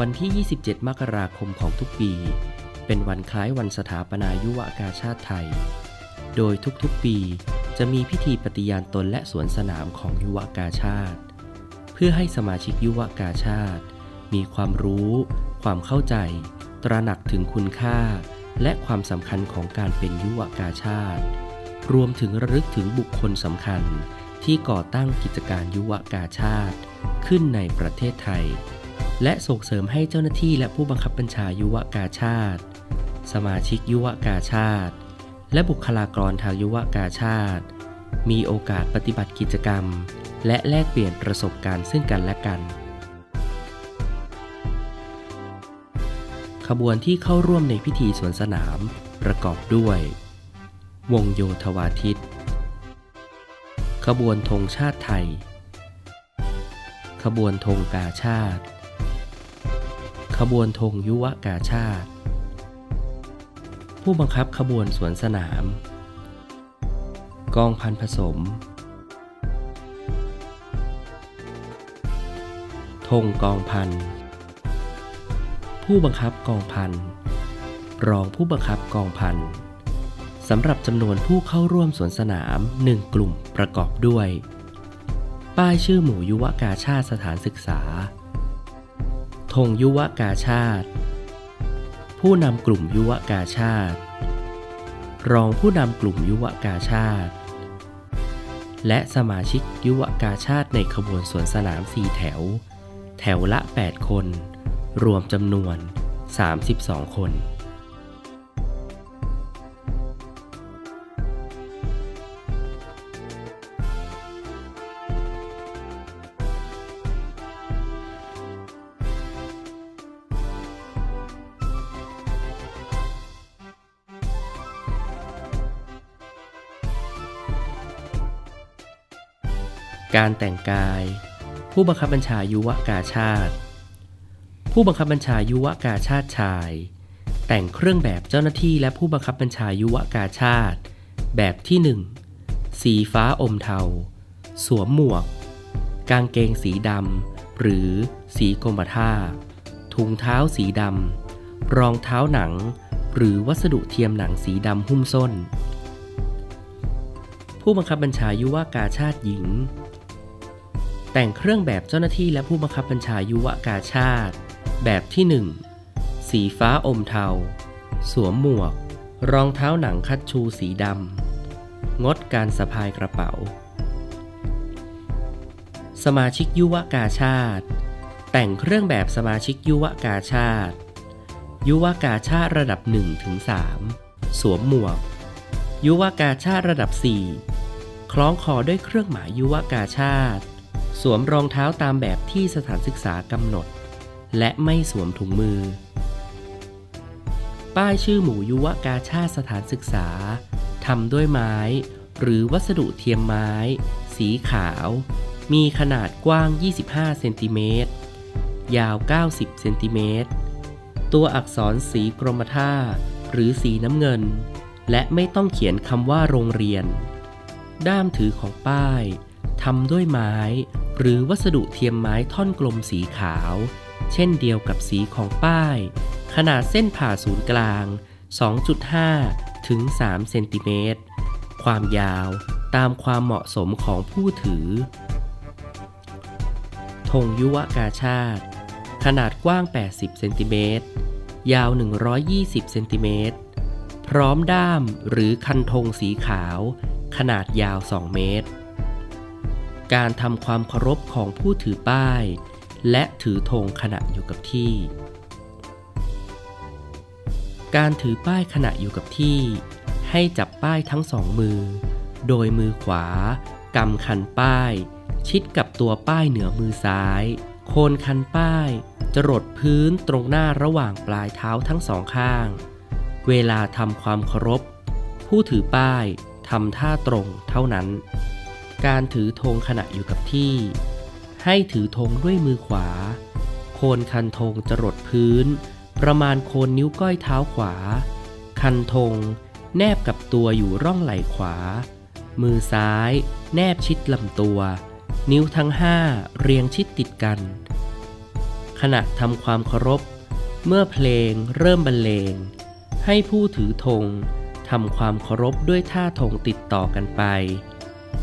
วันที่ 27 มกราคมของทุกปี เป็นวันคล้ายวันสถาปนายุวกาชาติไทย โดยทุกๆปีจะมีพิธีปฏิญาณตนและสวนสนามของยุวกาชาติ เพื่อให้สมาชิกยุวกาชาติ มีความรู้ ความเข้าใจ ตระหนักถึงคุณค่า และความสำคัญของการเป็นยุวกาชาติ รวมถึงระลึกถึงบุคคลสำคัญที่ก่อตั้งกิจการยุวกาชาติ ขึ้นในประเทศไทย และส่งเสริมให้เจ้าหน้าที่และผู้บังคับบัญชายุวกาชาติ สมาชิกยุวกาชาติ และบุคลากรทางยุวกาชาติ มีโอกาสปฏิบัติกิจกรรม และแลกเปลี่ยนประสบการณ์ซึ่งกันและกัน ขบวนที่เข้าร่วมในพิธีสวนสนาม ประกอบด้วย วงโยธวาทิต ขบวนธงชาติไทย ขบวนธงกาชาติ ขบวนธงยุวกาชาติ ผู้บังคับขบวนสวนสนาม กองพันผสม ธงกองพัน ผู้บังคับกองพัน รองผู้บังคับกองพันสำหรับจำนวนผู้เข้าร่วมสวนสนามหนึ่งกลุ่มประกอบด้วย ป้ายชื่อหมู่ยุวกาชาติสถานศึกษา ธงยุวกาชาติ ผู้นำกลุ่มยุวกาชาติ รองผู้นำกลุ่มยุวกาชาติ และสมาชิกยุวกาชาติในขบวนสวนสนามสี่แถว แถวละ 8 คน รวมจำนวน 32 คน การแต่งกาย ผู้บังคับบัญชายุวกาชาติ ผู้บังคับบัญชายุวกาชาติชาย แต่งเครื่องแบบเจ้าหน้าที่และผู้บังคับบัญชายุวกาชาติ แบบที่ 1 สีฟ้าอมเทา สวมหมวก กางเกงสีดำหรือสีกรมท่า ถุงเท้าสีดำรองเท้าหนัง หรือวัสดุเทียมหนังสีดำหุ้มส้น ผู้บังคับบัญชายุวกาชาติหญิง แต่งเครื่องแบบเจ้าหน้าที่และผู้บังคับบัญชายุวกาชาติ แบบที่ 1 สีฟ้าอมเทา สวมหมวก รองเท้าหนังคัดชูสีดำ งดการสะพายกระเป๋า สมาชิกยุวกาชาติ แต่งเครื่องแบบสมาชิกยุวกาชาติ ยุวกาชาติระดับ1ถึง3สวมหมวก ยุวกาชาติระดับ 4 คล้องคอด้วยเครื่องหมายยุวกาชาติ สวมรองเท้าตามแบบที่สถานศึกษากำหนด และไม่สวมถุงมือ ป้ายชื่อหมู่ยุวกาชาติสถานศึกษาทำด้วยไม้ หรือวัสดุเทียมไม้ สีขาว มีขนาดกว้าง 25 เซนติเมตร ยาว 90 เซนติเมตร ตัวอักษรสีกรมท่า หรือสีน้ำเงิน และไม่ต้องเขียนคำว่าโรงเรียน ด้ามถือของป้ายทำด้วยไม้หรือวัสดุเทียมไม้ท่อนกลมสีขาว เช่นเดียวกับสีของป้าย ขนาดเส้นผ่าศูนย์กลาง 2.5 ถึง 3 เซนติเมตร ความยาวตามความเหมาะสมของผู้ถือ ธงยุวกาชาติ ขนาดกว้าง 80 เซนติเมตร ยาว 120 เซนติเมตร พร้อมด้ามหรือคันธงสีขาว ขนาดยาว 2 เมตร การทำความเคารพของผู้ถือป้าย และถือธงขณะอยู่กับที่ การถือป้ายขณะอยู่กับที่ ให้จับป้ายทั้งสองมือ โดยมือขวากำคันป้าย ชิดกับตัวป้ายเหนือมือซ้าย โคนคันป้าย จรดพื้นตรงหน้าระหว่างปลายเท้าทั้งสองข้าง เวลาทำความเคารพ ผู้ถือป้ายทำท่าตรงเท่านั้น การถือธงขณะอยู่กับที่ ให้ถือธงด้วยมือขวา โคนคันธงจรดพื้น ประมาณโคนนิ้วก้อยเท้าขวา คันธงแนบกับตัวอยู่ร่องไหล่ขวา มือซ้าย แนบชิดลำตัว นิ้วทั้งห้าเรียงชิดติดกันขขณะทำความเคารพ เมื่อเพลงเริ่มบรรเลง ให้ผู้ถือธงทำความเคารพด้วยท่าธงติดต่อกันไป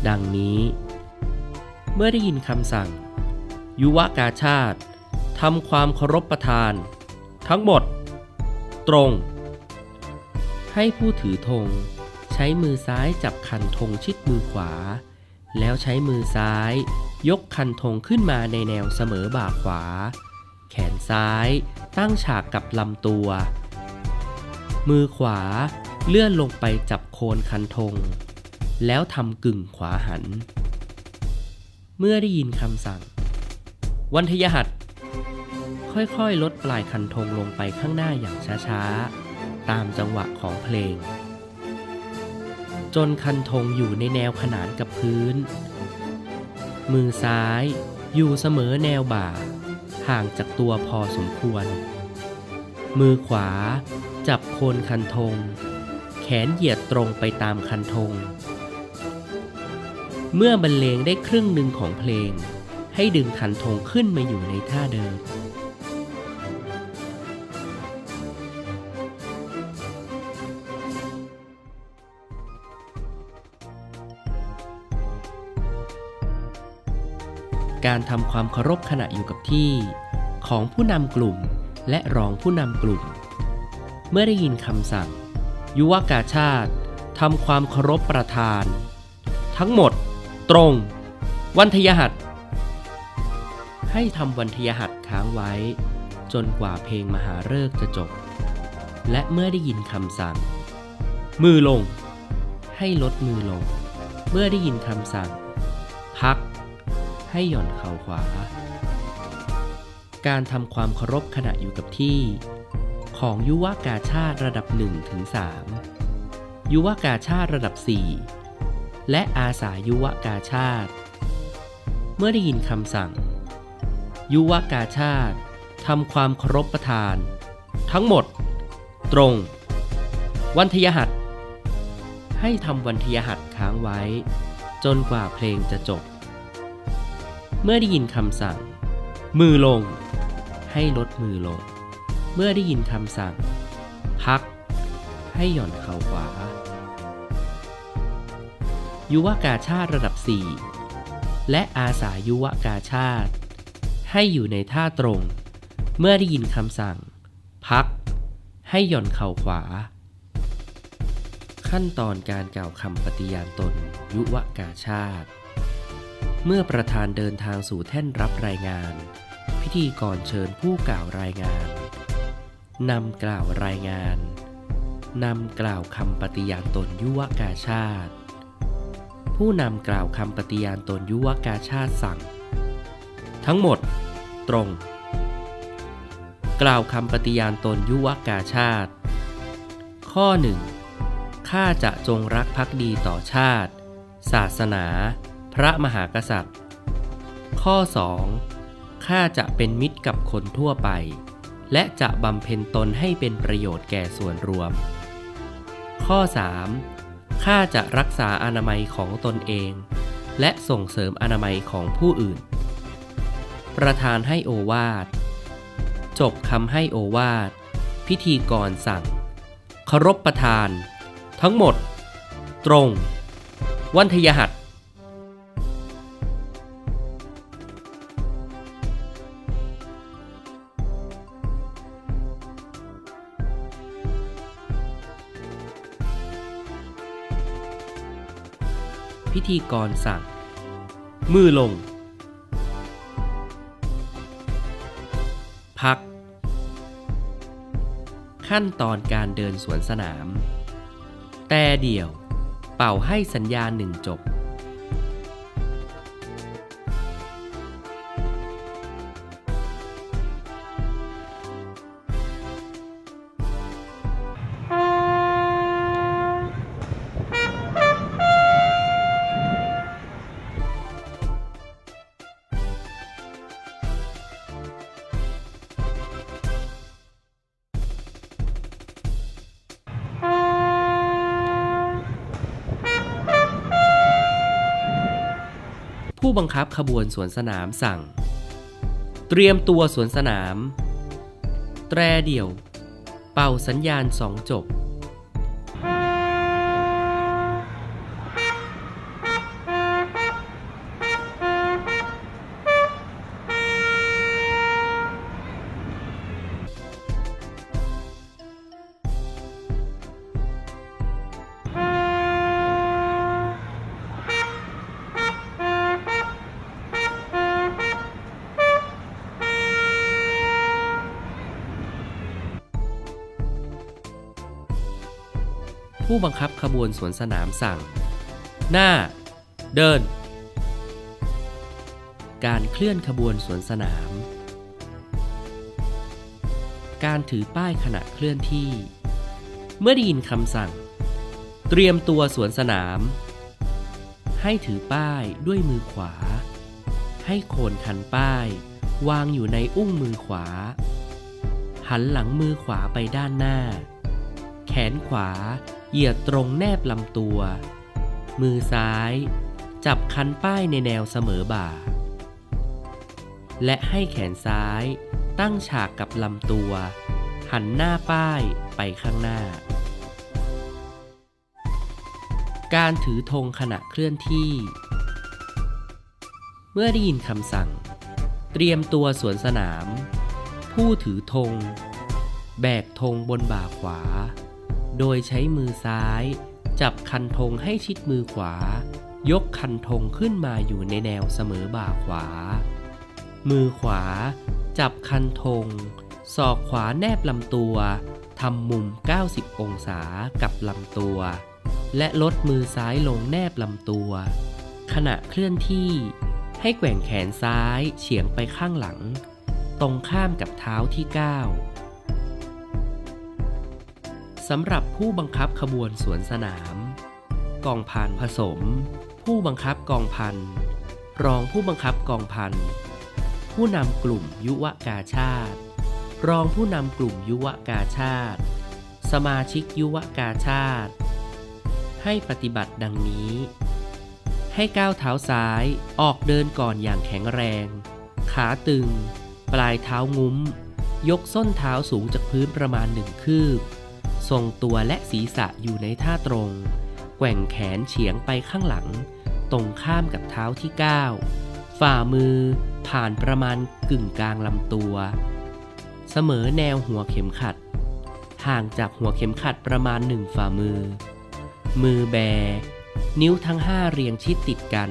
ดังนี้ เมื่อได้ยินคำสั่ง ยุวกาชาติทำความเคารพประธาน ทั้งหมด ตรง ให้ผู้ถือธงใช้มือซ้ายจับคันธงชิดมือขวา แล้วใช้มือซ้ายยกคันธงขึ้นมาในแนวเสมอบ่าขวา แขนซ้ายตั้งฉากกับลำตัว มือขวาเลื่อนลงไปจับโคนคันธง แล้วทำกึ่งขวาหัน เมื่อได้ยินคำสั่ง วันทยหัสค่อยๆ ลดปลายคันธงลงไปข้างหน้าอย่างช้าๆ ตามจังหวะของเพลง จนคันธงอยู่ในแนวขนานกับพื้น มือซ้ายอยู่เสมอแนวบ่า ห่างจากตัวพอสมควร มือขวาจับโคนคันธง แขนเหยียดตรงไปตามคันธง เมื่อบรรเลงได้ครึ่งหนึ่งของเพลง ให้ดึงคันธงขึ้นมาอยู่ในท่าเดิม การทำความเคารพขณะอยู่กับที่ของผู้นำกลุ่มและรองผู้นำกลุ่ม เมื่อได้ยินคำสั่ง ยุวกาชาติทำความเคารพประธาน ทั้งหมด ตรง วันทยหัส ให้ทำวันทยหัสค้างไว้ จนกว่าเพลงมหาฤกษ์จะจบ และเมื่อได้ยินคำสั่ง มือลง ให้ลดมือลง เมื่อได้ยินคำสั่ง พัก ให้หย่อนเข่าขวา การทำความเคารพขณะอยู่กับที่ ของยุวกาชาติระดับ1ถึง3ยุวกาชาติระดับ 4 และอาสายุวกาชาติ เมื่อได้ยินคำสั่ง ยุวกาชาติทำความเคารพประธาน ทั้งหมด ตรง วันทยหัสให้ทำวันทยหัสค้างไว้ จนกว่าเพลงจะจบ เมื่อได้ยินคำสั่ง มือลง ให้ลดมือลง เมื่อได้ยินคำสั่ง พัก ให้หย่อนเข่าขวา ยุวกาชาติระดับ 4 และอาสายุวกาชาติ ให้อยู่ในท่าตรง เมื่อได้ยินคำสั่ง พัก ให้หย่อนเข่าขวา ขั้นตอนการกล่าวคำปฏิญาณตนยุวกาชาติ เมื่อประธานเดินทางสู่แท่นรับรายงาน พิธีกรเชิญผู้กล่าวรายงานนำกล่าวรายงานนำกล่าวคำปฏิญาณตนยุวกาชาติ ผู้นำกล่าวคำปฏิญาณตนยุวกาชาติสั่ง ทั้งหมด ตรง กล่าวคำปฏิญาณตนยุวกาชาติ ข้อหนึ่งข้าจะจงรักภักดีต่อชาติ ศาสนา พระมหากษัตริย์ ข้อ 2. ข้าจะเป็นมิตรกับคนทั่วไป และจะบำเพ็ญตนให้เป็นประโยชน์แก่ส่วนรวม ข้อ 3. ข้าจะรักษาอนามัยของตนเอง และส่งเสริมอนามัยของผู้อื่น ประธานให้โอวาท จบคำให้โอวาท พิธีกรสั่งเคารพประธาน ทั้งหมด ตรง วันทยหัส พิธีกรสั่ง มือลง พัก ขั้นตอนการเดินสวนสนาม แต่เดี่ยว เป่าให้สัญญาณหนึ่งจบ ผู้บังคับขบวนสวนสนามสั่ง เตรียมตัวสวนสนาม แตรเดี่ยว เป่าสัญญาณสองจบ ผู้บังคับขบวนสวนสนามสั่ง หน้า เดิน การเคลื่อนขบวนสวนสนาม การถือป้ายขณะเคลื่อนที่ เมื่อได้ยินคำสั่ง เตรียมตัวสวนสนาม ให้ถือป้ายด้วยมือขวา ให้โคนคันป้าย วางอยู่ในอุ้งมือขวา หันหลังมือขวาไปด้านหน้า แขนขวา เหยียดตรงแนบลำตัว มือซ้าย จับคันป้ายในแนวเสมอบ่า และให้แขนซ้าย ตั้งฉากกับลำตัว หันหน้าป้ายไปข้างหน้า การถือธงขณะเคลื่อนที่ เมื่อได้ยินคำสั่ง เตรียมตัวสวนสนาม ผู้ถือธงแบกธงบนบ่าขวา โดยใช้มือซ้าย จับคันธงให้ชิดมือขวา ยกคันธงขึ้นมาอยู่ในแนวเสมอบ่าขวา มือขวา จับคันธงศอกขวาแนบลำตัวทำมุม 90 องศากับลำตัว และลดมือซ้ายลงแนบลำตัว ขณะเคลื่อนที่ ให้แกว่งแขนซ้ายเฉียงไปข้างหลัง ตรงข้ามกับเท้าที่ 9 สำหรับผู้บังคับขบวนสวนสนาม กองพันผสม ผู้บังคับกองพัน รองผู้บังคับกองพัน ผู้นำกลุ่มยุวกาชาติ รองผู้นำกลุ่มยุวกาชาติ สมาชิกยุวกาชาติ ให้ปฏิบัติดังนี้ ให้ก้าวเท้าซ้ายออกเดินก่อนอย่างแข็งแรง ขาตึง ปลายเท้างุ้ม ยกส้นเท้าสูงจากพื้นประมาณหนึ่งคืบ ทรงตัวและศีรษะอยู่ในท่าตรง แกว่งแขนเฉียงไปข้างหลัง ตรงข้ามกับเท้าที่ 9 ฝ่ามือผ่านประมาณกึ่งกลางลำตัว เสมอแนวหัวเข็มขัด ห่างจากหัวเข็มขัดประมาณหนึ่งฝ่ามือ มือแบ นิ้วทั้งห้าเรียงชิดติดกัน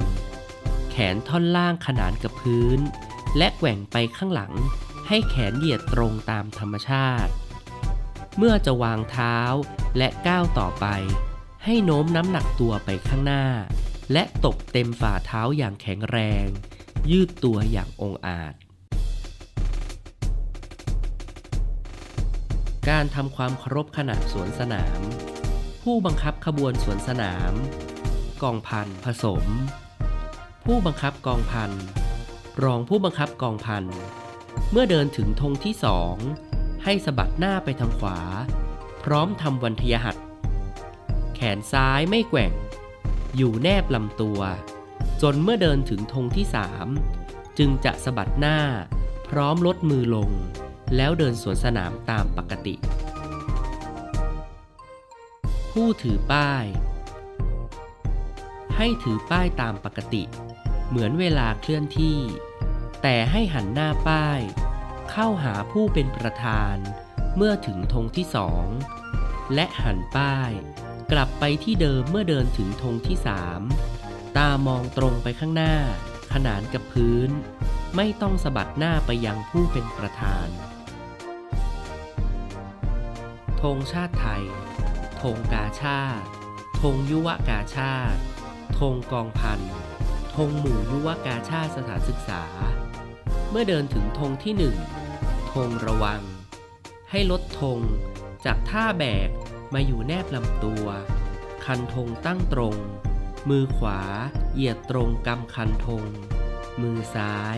แขนท่อนล่างขนานกับพื้น และแกว่งไปข้างหลังให้แขนเหยียดตรงตามธรรมชาติ เมื่อจะวางเท้าและก้าวต่อไป ให้โน้มน้ำหนักตัวไปข้างหน้า และตกเต็มฝ่าเท้าอย่างแข็งแรง ยืดตัวอย่างองอาจ การทำความเคารพขณะสวนสนาม ผู้บังคับขบวนสวนสนาม กองพันผสม ผู้บังคับกองพันรองผู้บังคับกองพันเมื่อเดินถึงธงที่สอง ให้สะบัดหน้าไปทางขวา พร้อมทำวันทยหัตแขนซ้ายไม่แกว่ง อยู่แนบลำตัว จนเมื่อเดินถึงธงที่สามจึงจะสะบัดหน้า พร้อมลดมือลง แล้วเดินสวนสนามตามปกติ ผู้ถือป้าย ให้ถือป้ายตามปกติ เหมือนเวลาเคลื่อนที่ แต่ให้หันหน้าป้าย เข้าหาผู้เป็นประธาน เมื่อถึงธงที่สอง และหันป้าย กลับไปที่เดิมเมื่อเดินถึงธงที่สามตามองตรงไปข้างหน้า ขนานกับพื้น ไม่ต้องสะบัดหน้าไปยังผู้เป็นประธานธงชาติไทยธงกาชาติธงยุวกาชาติธงกองพันธงหมู่ยุวกาชาติสถานศึกษา เมื่อเดินถึงธงที่หนึ่ง งระวัง ให้ลดธงจากท่าแบกมาอยู่แนบลำตัว คันธงตั้งตรง มือขวาเหยียดตรงกำคันธง มือซ้าย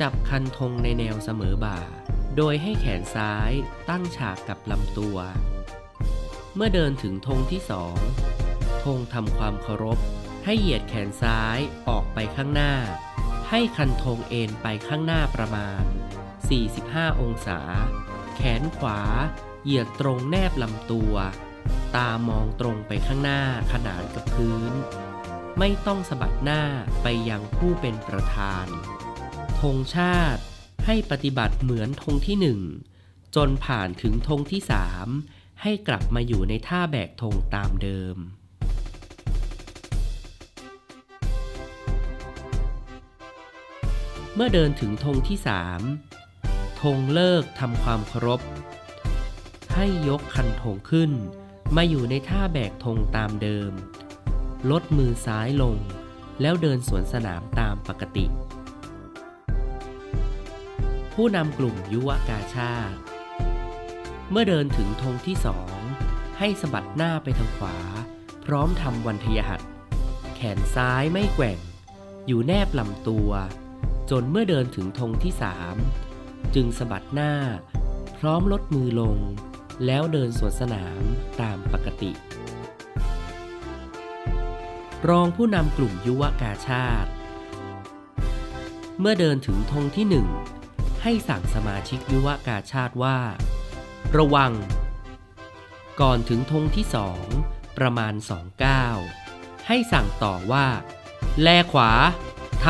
จับคันธงในแนวเสมอบ่า โดยให้แขนซ้ายตั้งฉากกับลำตัว เมื่อเดินถึงธงที่สองธงทำความเคารพ ให้เหยียดแขนซ้ายออกไปข้างหน้า ให้คันธงเอ็นไปข้างหน้าประมาณ 45 องศา แขนขวา เหยียดตรงแนบลำตัว ตามองตรงไปข้างหน้าขนานกับพื้น ไม่ต้องสะบัดหน้าไปยังผู้เป็นประธาน ธงชาติให้ปฏิบัติเหมือนธงที่หนึ่งจนผ่านถึงธงที่สามให้กลับมาอยู่ในท่าแบกธงตามเดิมเมื่อเดินถึงธงที่สาม ธงเลิกทำความเคารพ ให้ยกคันธงขึ้น มาอยู่ในท่าแบกธงตามเดิม ลดมือซ้ายลง แล้วเดินสวนสนามตามปกติ ผู้นำกลุ่มยุวกาชาติ เมื่อเดินถึงธงที่สอง ให้สะบัดหน้าไปทางขวา พร้อมทำวันทยหัตแขนซ้ายไม่แกว่ง อยู่แนบลำตัว จนเมื่อเดินถึงธงที่สาม จึงสะบัดหน้า พร้อมลดมือลง แล้วเดินสวนสนามตามปกติ รองผู้นำกลุ่มยุวกาชาติ เมื่อเดินถึงธงที่หนึ่งให้สั่งสมาชิกยุวกาชาติว่า ระวัง ก่อนถึงธงที่สองประมาณสองก้าวให้สั่งต่อว่า แลขวาท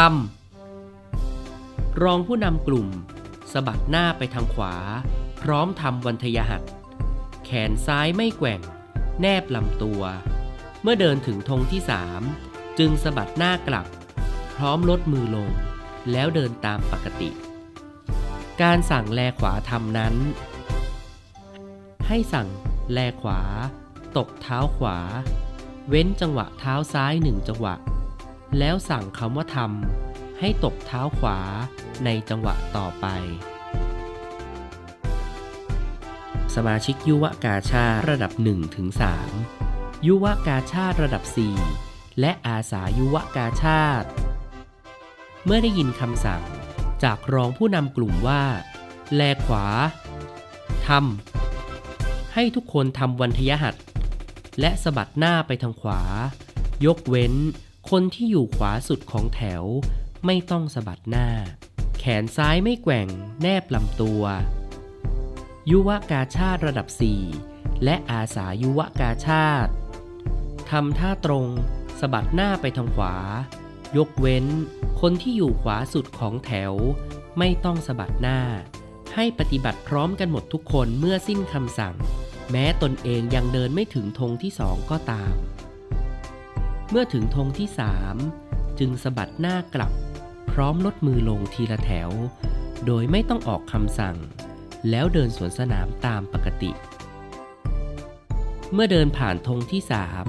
ำรองผู้นำกลุ่ม สะบัดหน้าไปทางขวา พร้อมทำวันทยหัตแขนซ้ายไม่แกว่ง แนบลำตัว เมื่อเดินถึงธงที่สามจึงสะบัดหน้ากลับ พร้อมลดมือลง แล้วเดินตามปกติ การสั่งแลขวาทำนั้น ให้สั่งแลขวา ตกเท้าขวา เว้นจังหวะเท้าซ้ายหนึ่งจังหวะ แล้วสั่งคำว่าทำ ให้ตกเท้าขวาในจังหวะต่อไป สมาชิกยุวกาชาระดับ1ถึง3ยุวกาชาระดับ 4 และอาสายุวกาชาติ เมื่อได้ยินคำสั่งจากรองผู้นำกลุ่มว่า แลขวาทำให้ทุกคนทำวันทยหัตและสะบัดหน้าไปทางขวา ยกเว้นคนที่อยู่ขวาสุดของแถว ไม่ต้องสะบัดหน้า แขนซ้ายไม่แกว่งแนบลำตัว ยุวกาชาติระดับ 4 และอาสายุวกาชาติทำท่าตรงสะบัดหน้าไปทางขวา ยกเว้น คนที่อยู่ขวาสุดของแถว ไม่ต้องสะบัดหน้า ให้ปฏิบัติพร้อมกันหมดทุกคนเมื่อสิ้นคำสั่ง แม้ตนเองยังเดินไม่ถึงธงที่สองก็ตาม เมื่อถึงธงที่สามจึงสะบัดหน้ากลับ พร้อมลดมือลงทีละแถว โดยไม่ต้องออกคำสั่ง แล้วเดินสวนสนามตามปกติ เมื่อเดินผ่านธงที่สาม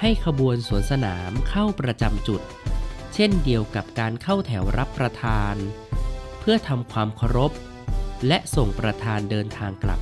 ให้ขบวนสวนสนามเข้าประจำจุด เช่นเดียวกับการเข้าแถวรับประทาน เพื่อทำความเคารพ และส่งประธานเดินทางกลับ